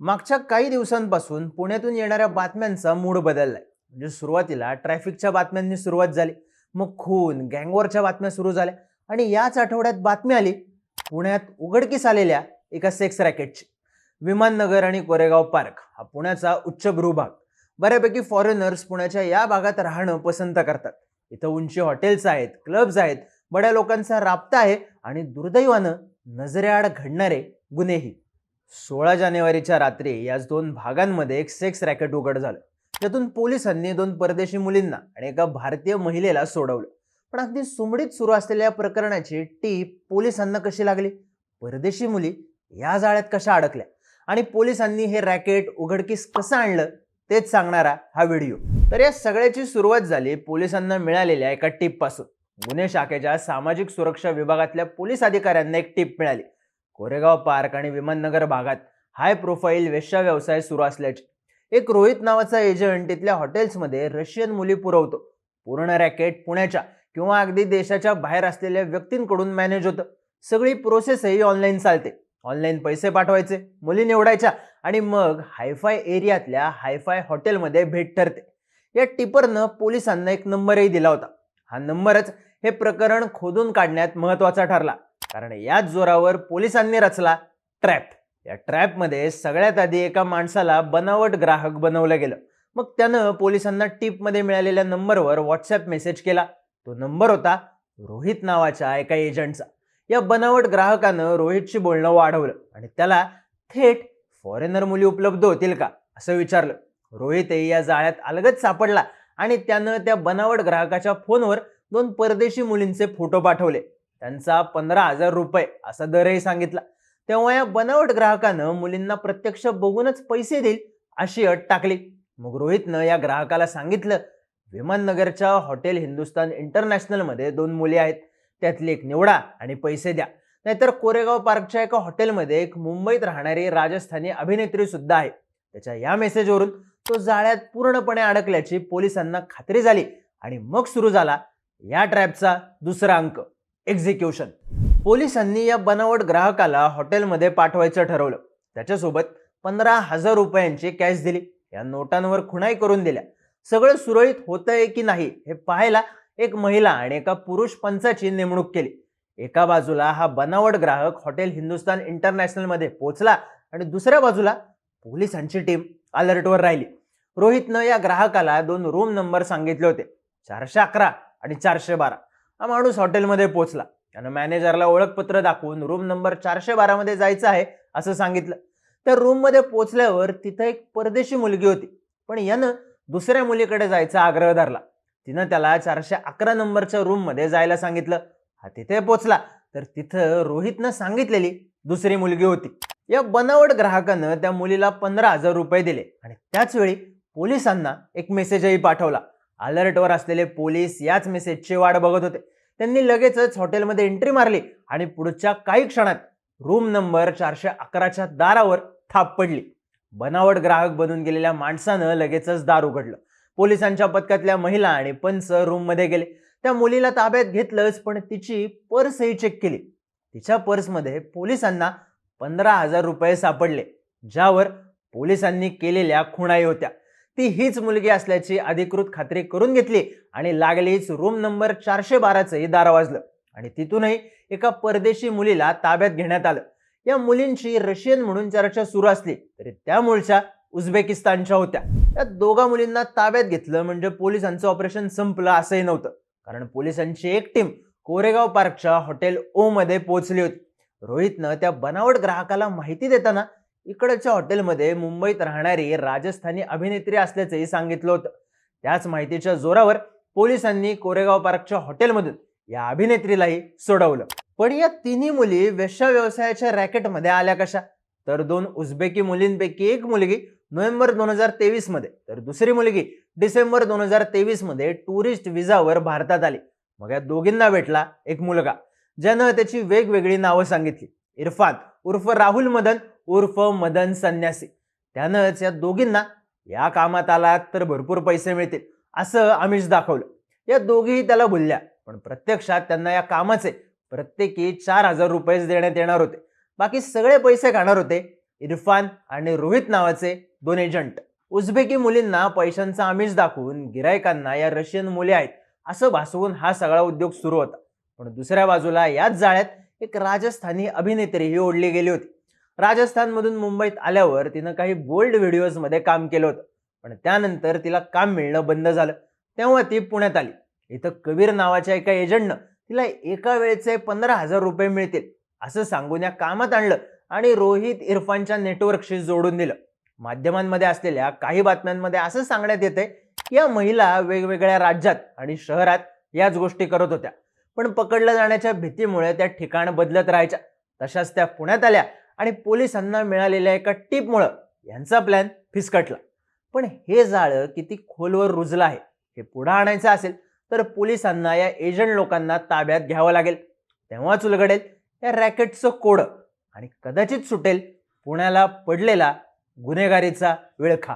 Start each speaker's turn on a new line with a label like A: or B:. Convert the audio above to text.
A: मागच्या काही दिवसांपासून पुण्यातून येणाऱ्या बातम्यांचा मूड बदललाय. म्हणजे सुरुवातीला ट्रॅफिकच्या बातम्यांनी सुरुवात झाली. मग खून गँगवरच्या बातम्या सुरू झाल्या. आणि याच आठवड्यात बातमी आली पुण्यात उघडकीस आलेल्या एका सेक्स रॅकेटची. विमाननगर आणि कोरेगाव पार्क हा पुण्याचा उच्चभ्रू भाग बऱ्यापैकी फॉरेनर्स पुण्याच्या या भागात राहणं पसंत करतात. इथं उंची हॉटेल्स आहेत क्लब्स आहेत बड्या लोकांचा राबता आहे आणि दुर्दैवानं नजरेआड घडणारे गुन्हेही. सोळा जानेवारीच्या रात्री याच दोन भागांमध्ये एक सेक्स रॅकेट उघड झालं. त्यातून पोलिसांनी दोन परदेशी मुलींना आणि एका भारतीय महिलेला सोडवलं. पण अगदी सुमडीत सुरू असलेल्या या प्रकरणाची टीप पोलिसांना कशी लागली? परदेशी मुली या जाळ्यात कशा अडकल्या? आणि पोलिसांनी हे रॅकेट उघडकीस कसं आणलं? तेच सांगणारा हा व्हिडिओ. तर या सगळ्याची सुरुवात झाली पोलिसांना मिळालेल्या एका टीपपासून गुन्हे शाखेच्या सामाजिक सुरक्षा विभागातल्या पोलीस अधिकाऱ्यांना एक टीप मिळाली. कोरेगाव पार्क आणि विमाननगर भागात हाय प्रोफाईल वेश्या व्यवसाय सुरू असल्याचे. एक रोहित नावाचा एजंट तिथल्या हॉटेल्समध्ये रशियन मुली पुरवतो. पूर्ण रॅकेट पुण्याच्या किंवा अगदी देशाच्या बाहेर असलेल्या व्यक्तींकडून मॅनेज होतं. सगळी प्रोसेसही ऑनलाईन चालते. ऑनलाईन पैसे पाठवायचे मुली निवडायच्या आणि मग हायफाय एरियातल्या हायफाय हॉटेलमध्ये भेट ठरते. या टिपरनं पोलिसांना एक नंबरही दिला होता. हा नंबरच हे प्रकरण खोदून काढण्यात महत्त्वाचा ठरला. कारण याच जोरावर पोलिसांनी रचला ट्रॅप या ट्रॅपमध्ये सगळ्यात आधी एका माणसाला बनावट ग्राहक बनवलं गेलं. मग त्यानं पोलिसांना टिपमध्ये मिळालेल्या नंबरवर व्हॉट्सअप मेसेज केला. तो नंबर होता रोहित नावाच्या एका एजंटचा या बनावट ग्राहकानं रोहितशी बोलणं वाढवलं आणि त्याला थेट फॉरेनर मुली उपलब्ध होतील का असं विचारलं. रोहितही या जाळ्यात अलगच सापडला आणि त्यानं त्या बनावट ग्राहकाच्या फोनवर दोन परदेशी मुलींचे फोटो पाठवले. त्यांचा पंधरा हजार रुपये असा दरही सांगितला. तेव्हा या बनावट ग्राहकानं मुलींना प्रत्यक्ष बघूनच पैसे देईल अशी अट टाकली. मग रोहितनं या ग्राहकाला सांगितलं विमाननगरच्या हॉटेल हिंदुस्तान इंटरनॅशनलमध्ये दोन मुली आहेत. त्यातली एक निवडा आणि पैसे द्या. नाहीतर कोरेगाव पार्कच्या एका हॉटेलमध्ये एक मुंबईत राहणारी राजस्थानी अभिनेत्री सुद्धा आहे. त्याच्या या मेसेजवरून तो जाळ्यात पूर्णपणे अडकल्याची पोलिसांना खात्री झाली आणि मग सुरू झाला या ट्रॅपचा दुसरा अंक. एक्झिक्युशन पोलिसांनी या बनावट ग्राहकाला हॉटेलमध्ये पाठवायचं ठरवलं. त्याच्यासोबत पंधरा हजार रुपयांची कॅश दिली. या नोटांवर खुणाई करून दिल्या. सगळं सुरळीत होतंय की नाही हे पाहायला एक महिला आणि एका पुरुष पंचाची नेमणूक केली. एका बाजूला हा बनावट ग्राहक हॉटेल हिंदुस्तान इंटरनॅशनलमध्ये पोहोचला आणि दुसऱ्या बाजूला पोलिसांची टीम अलर्टवर राहिली. रोहितनं या ग्राहकाला दोन रूम नंबर सांगितले होते. चारशे अकरा आणि चारशे बारा. हा माणूस हॉटेलमध्ये पोहोचला त्यानं मॅनेजरला ओळखपत्र दाखवून रूम नंबर चारशे बारामध्ये जायचं आहे असं सांगितलं. तर रूममध्ये पोचल्यावर तिथं एक परदेशी मुलगी होती. पण यानं दुसऱ्या मुलीकडे जायचा आग्रह धरला. तिनं त्याला चारशे अकरा नंबरच्या रूममध्ये जायला सांगितलं. हा तिथे पोचला. तर तिथं रोहितनं सांगितलेली दुसरी मुलगी होती. या बनावट ग्राहकानं त्या मुलीला पंधरा हजार रुपये दिले. आणि त्याचवेळी पोलिसांना एक मेसेजही पाठवला. अलर्टवर असलेले पोलीस याच मेसेजची वाट बघत होते. त्यांनी लगेचच हॉटेलमध्ये एंट्री मारली आणि पुढच्या काही क्षणात रूम नंबर चारशे अकराच्या दारावर थाप पडली. बनावट ग्राहक बनून गेलेल्या माणसानं लगेचच दार उघडलं. पोलिसांच्या पथकातल्या महिला आणि पंच रूममध्ये गेले. त्या मुलीला ताब्यात घेतलंच पण तिची पर्सही चेक केली. तिच्या पर्समध्ये पोलिसांना पंधरा हजार रुपये सापडले ज्यावर पोलिसांनी केलेल्या खुणाई होत्या. ती हीच मुलगी असल्याची अधिकृत खात्री करून घेतली आणि लागलीच रूम नंबर चारशे बाराचंही दार वाजलं. आणि तिथूनही एका परदेशी मुलीला ताब्यात घेण्यात आलं. या मुलींची रशियन म्हणून चर्चा सुरू असली तरी त्या मूळच्या उझबेकिस्तानच्या होत्या. या दोघा मुलींना ताब्यात घेतलं म्हणजे पोलिसांचं ऑपरेशन संपलं असंही नव्हतं. कारण पोलिसांची एक टीम कोरेगाव पार्कच्या हॉटेल ओ मध्ये पोहोचली होती. रोहितनं त्या बनावट ग्राहकाला माहिती देताना इकडच्या हॉटेलमध्ये मुंबईत राहणारी राजस्थानी अभिनेत्री असल्याचंही सांगितलं होतं. त्याच माहितीच्या जोरावर पोलिसांनी कोरेगाव पार्कच्या हॉटेलमधून या अभिनेत्रीलाही सोडवलं. पण या तिन्ही मुली वेश्या व्यवसायाच्या रॅकेटमध्ये आल्या कशा? तर दोन उझबेकी मुलींपैकी एक मुलगी नोव्हेंबर दोन हजार तेवीसमध्ये तर दुसरी मुलगी डिसेंबर दोन हजार तेवीसमध्ये टुरिस्ट विजावर भारतात आली. मग या दोघींना भेटला एक मुलगा ज्यानं त्याची वेगवेगळी नावं सांगितली. इरफान उर्फ राहुल मदन उर्फ मदन संन्यासी. त्यानंच या दोघींना या कामात आलात तर भरपूर पैसे मिळतील असं आमिष दाखवलं. या दोघीही त्याला बोलल्या पण प्रत्यक्षात त्यांना या कामाचे प्रत्येकी चार हजार रुपयेच देण्यात येणार होते. बाकी सगळे पैसे खाणार होते इरफान आणि रोहित नावाचे दोन एजंट उझबेकी मुलींना पैशांचा आमिष दाखवून गिरायकांना या रशियन मुली आहेत असं भासवून हा सगळा उद्योग सुरू होता. पण दुसऱ्या बाजूला याच जाळ्यात एक राजस्थानी अभिनेत्री ही ओढली गेली होती. राजस्थानमधून मुंबईत आल्यावर तिनं काही बोल्ड व्हिडिओजमध्ये काम केलं होतं. पण त्यानंतर तिला काम मिळणं बंद झालं. तेव्हा ती पुण्यात आली. इथं कबीर नावाच्या एका एजंटनं तिला एका वेळेचे पंधरा हजार रुपये मिळतील असं सांगून या कामात आणलं आणि रोहित इरफानच्या नेटवर्कशी जोडून दिलं. माध्यमांमध्ये असलेल्या काही बातम्यांमध्ये असं सांगण्यात येते की या महिला वेगवेगळ्या राज्यात आणि शहरात याच गोष्टी करत होत्या. पण पकडल्या जाण्याच्या भीतीमुळे त्या ठिकाण बदलत राहायच्या. तशाच त्या पुण्यात आल्या आणि पोलिसांना मिळालेल्या एका टिपमुळं यांचा प्लॅन फिसकटला. पण हे जाळं किती खोलवर रुजलं आहे हे पुढं आणायचं असेल तर पोलिसांना या एजंट लोकांना ताब्यात घ्यावं लागेल. तेव्हाच उलगडेल या रॅकेटचं कोडं आणि कदाचित सुटेल पुण्याला पडलेला गुन्हेगारीचा विळखा.